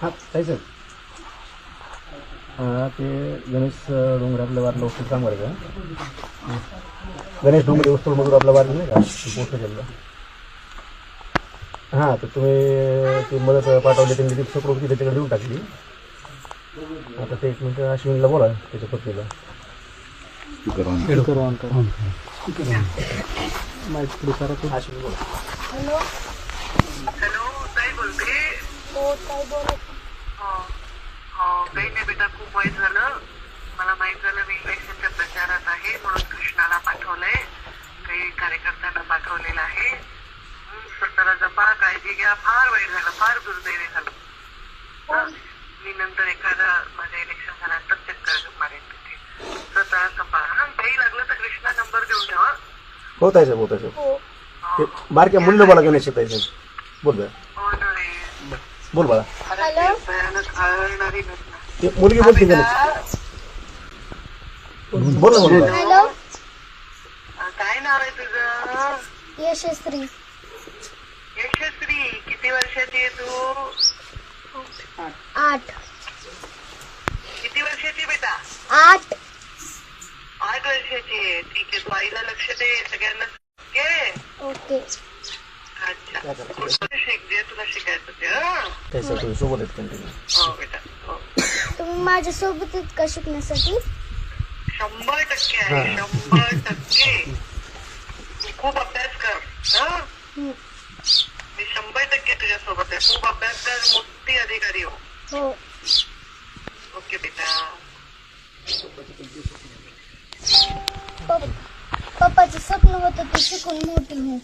हां काय सर हां ते गणेश डोंगरे आपल्या वारलं वस्तू काम करायचं गणेश डोंगरे वस्तू मजूर आपल्या वारलं नाही का? पोस्ट केलं हां तर तुम्ही ती मदत पाठवली त्यांनी ती प्रवृत्ती त्याच्याकडे देऊन टाकली. आता ते एक मिनिट अश्विनीला बोला त्याच्या पत्नीला. अश्विनी बोला हॅलो हॅलो ताई बोलते हो काय बोलत हो हो काही नाही बेटा खूप वाईट झालं. मला माहीत झालं मी इलेक्शनच्या प्रचारात आहे म्हणून कृष्णाला पाठवलंय. काही कार्यकर्त्यांना पाठवलेलं आहे. स्वतःला जपा काळजी घ्या. फार वाईट झालं फार दुर्दैवी झालं. मी नंतर एखादा माझ्या इलेक्शन झाल्यानंतर चक्कर मारेन तिथे. स्वतःला जपा. हा काही लागलं तर कृष्णा नंबर देऊन ठेवा हो. ताई साहेब हो ताई साहेब हो ते बारक्या मुलीला बोला गणेश बोल हो बोल बाळा. हॅलो. भयानक आळणारी घटना मुलगी बोलते बोल ना बोल. हॅलो? काय नाव आहे तुझं? यशस्वी यशस्वी किती वर्षाची आहे तू? आठ. किती वर्षाची बेटा? आठ. आठ वर्षाची आहे. ठीक आहे तू आईला लक्ष दे सगळ्यांना घे. ओके. अच्छा. शिक जे तुला शिकायचं ते हं? सोबत आहेत कंटिन्यू. हो बेटा. तुम्ही माझ्यासोबत आहेत का शिकण्यासाठी? शंभर टक्के आहे शंभर टक्के. तू खूप अभ्यास कर हं? हं. मी शंभर टक्के तुझ्या सोबत आहे. खूप अभ्यास कर मोठी अधिकारी हो. हो. ओके बेटा. पप- पप्पाचं स्वप्न होतं ते शिकून मोठी हो